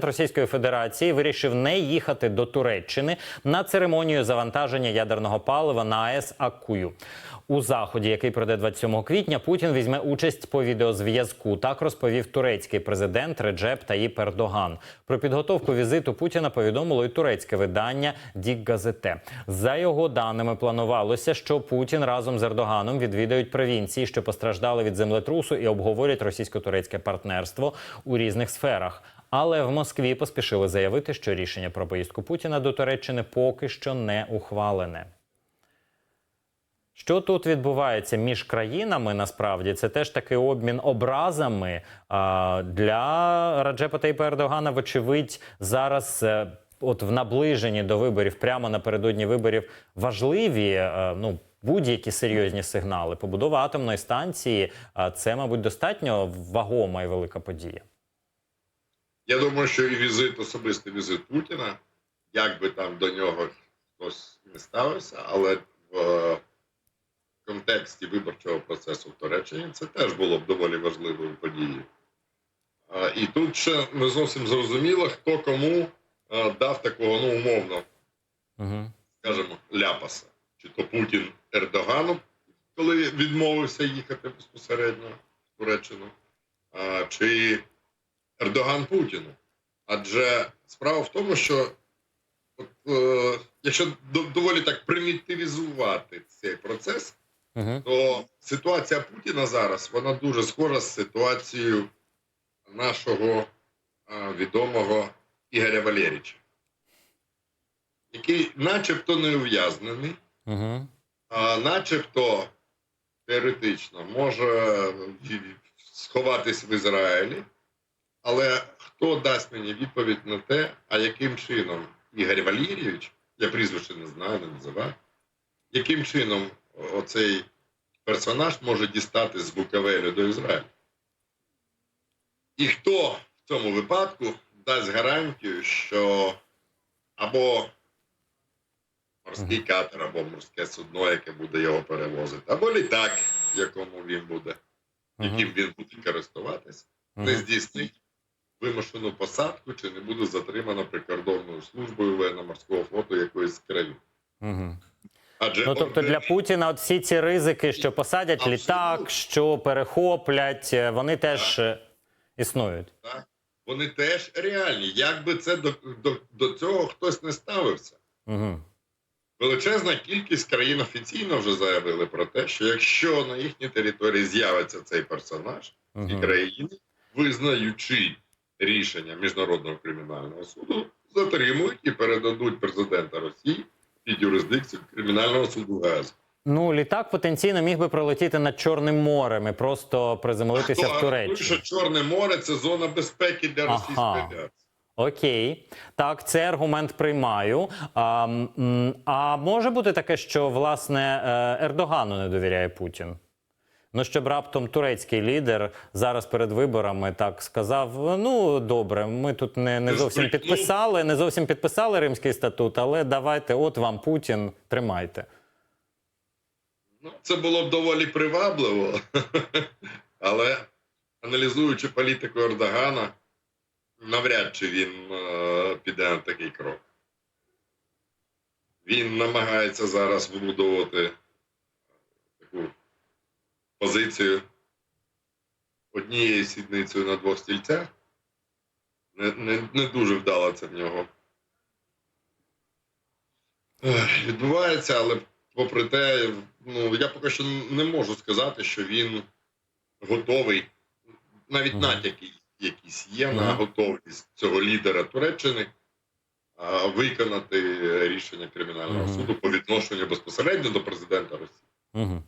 Російської Федерації вирішив не їхати до Туреччини на церемонію завантаження ядерного палива на АЕС Аккую. У заході, який пройде 27 квітня, Путін візьме участь по відеозв'язку. Так розповів турецький президент Реджеп Таїп Ердоган. Про підготовку візиту Путіна повідомило і турецьке видання Дік Газете. За його даними, планувалося, що Путін разом з Ердоганом відвідають провінції, що постраждали від землетрусу, і обговорять російсько-турецьке партнерство у різних сферах. Але в Москві поспішили заявити, що рішення про поїздку Путіна до Туреччини поки що не ухвалене. Що тут відбувається між країнами? Насправді це теж такий обмін образами а, для Раджепа Таїпа Ердогана. Вочевидь, зараз. е, От в наближенні до виборів, прямо напередодні виборів, важливі е, ну будь-які серйозні сигнали. Побудова атомної станції це, мабуть, достатньо вагома і велика подія. Я думаю, що і візит, особистий візит Путіна, як би там до нього хтось не ставився, але в е, контексті виборчого процесу в Туреччині це теж було б доволі важливою подією. І тут ще не зовсім зрозуміло, хто кому е, дав такого, ну, умовно, скажімо, ляпаса. Чи то Путін Ердогану, коли відмовився їхати безпосередньо в Туреччину, чи Ердоган Путіну. Адже справа в тому, що от, е, якщо доволі так примітивізувати цей процес, Угу. то ситуація Путіна зараз вона дуже схожа з ситуацією нашого а, відомого Ігоря Валерійовича, який начебто не ув'язнений, Угу. а начебто теоретично може сховатись в Ізраїлі, але хто дасть мені відповідь на те, а яким чином Ігор Валерійович, я прізвище не знаю, не називаю, яким чином оцей персонаж може дістати з Буковелю до Ізраїлю? І хто в цьому випадку дасть гарантію, що або морський катер, або морське судно, яке буде його перевозити, або літак, якому він буде, яким він буде користуватися, не здійснить вимушену посадку чи не буде затримано прикордонною службою воєнно-морського флоту якоїсь з країн. Угу. Адже Ну тобто для Путіна от всі ці ризики, що посадять Абсолютно. літак, що перехоплять, е, вони теж е, існують. так, вони теж реальні. Як би це до, до, до цього хтось не ставився. Угу. Величезна кількість країн офіційно вже заявили про те, що якщо на їхній території з'явиться цей персонаж, ці країни, визнаючи рішення міжнародного кримінального суду, затримують і передадуть президента Росії під юрисдикцію кримінального суду ГАЕС. Ну літак потенційно міг би пролетіти над Чорним морем і просто приземлитися в Туреччині. що Чорне море це зона безпеки для Ага. Російської Федерації. Окей, так, цей аргумент приймаю. А, а може бути таке, що власне е, Ердогану не довіряє Путін? Ну, щоб раптом турецький лідер зараз перед виборами так сказав: ну добре, ми тут не, не зовсім підписали, не зовсім підписали Римський статут, але давайте, от вам Путін, тримайте. Ну, це було б доволі привабливо, але аналізуючи політику Ердогана, навряд чи він е, піде на такий крок. Він намагається зараз вибудовувати позицію однією сідницею на двох стільцях. Не, не, не дуже вдало це в нього. Ех, Відбувається, але попри те, ну я поки що не можу сказати, що він готовий. Навіть натяки якісь є на готовність цього лідера Туреччини виконати рішення кримінального суду по відношенню безпосередньо до президента Росії.